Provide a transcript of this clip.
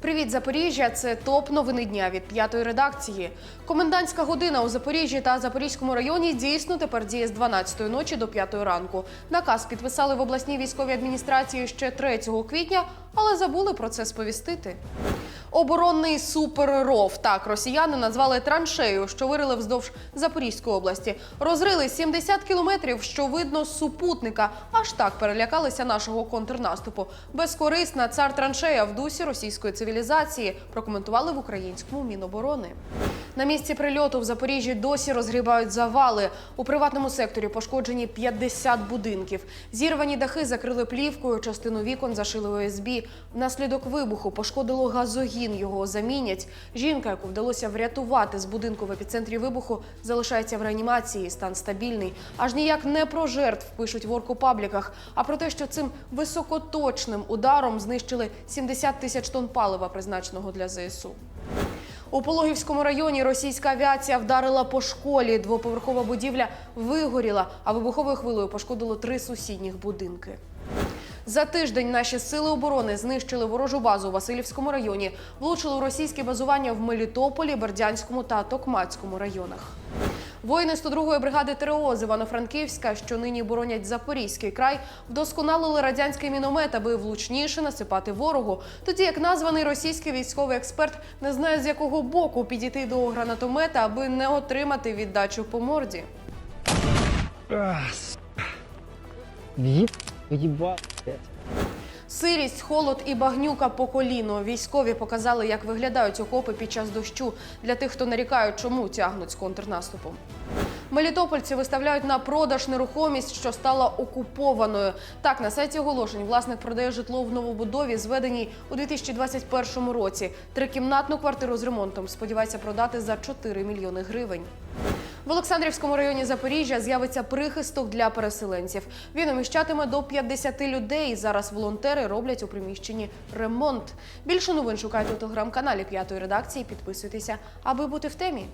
Привіт, Запоріжжя! Це топ новини дня від п'ятої редакції. Комендантська година у Запоріжжі та Запорізькому районі дійсно тепер діє з 12 ночі до 5 ранку. Наказ підписали в обласній військовій адміністрації ще 3 квітня, але забули про це сповістити. Оборонний суперров. Так росіяни назвали траншею, що вирили вздовж Запорізької області. Розрили 70 кілометрів, що видно з супутника. Аж так перелякалися нашого контрнаступу. Безкорисна цар траншея в дусі російської цивілізації. Прокоментували в українському міноборони. На місці прильоту в Запоріжжі досі розгрібають завали. У приватному секторі пошкоджені 50 будинків. Зірвані дахи закрили плівкою, частину вікон зашили ОСБ. Внаслідок вибуху пошкодило газогін. Його замінять. Жінка, яку вдалося врятувати з будинку в епіцентрі вибуху, залишається в реанімації. Стан стабільний. Аж ніяк не про жертв пишуть в оркопабліках, а про те, що цим високоточним ударом знищили 70 тисяч тонн палива, призначеного для ЗСУ. У Пологівському районі російська авіація вдарила по школі. Двоповерхова будівля вигоріла, а вибуховою хвилею пошкодило три сусідніх будинки. За тиждень наші сили оборони знищили ворожу базу у Васильівському районі, влучили у російське базування в Мелітополі, Бердянському та Токмацькому районах. Воїни 102-ї бригади ТРО з Івано-Франківська, що нині боронять Запорізький край, вдосконалили радянський міномет, аби влучніше насипати ворогу. Тоді як названий російський військовий експерт не знає, з якого боку підійти до гранатомета, аби не отримати віддачу по морді. В'їб, в'їба. Сирість, холод і багнюка по коліно. Військові показали, як виглядають окопи під час дощу для тих, хто нарікають, чому тягнуть з контрнаступом. Мелітопольці виставляють на продаж нерухомість, що стала окупованою. Так, на сайті оголошень власник продає житло в новобудові, зведеній у 2021 році. Трикімнатну квартиру з ремонтом сподівається продати за 4 мільйони гривень. В Олександрівському районі Запоріжжя з'явиться прихисток для переселенців. Він уміщатиме до 50 людей. Зараз волонтери роблять у приміщенні ремонт. Більше новин шукайте у телеграм-каналі п'ятої редакції. Підписуйтеся, аби бути в темі.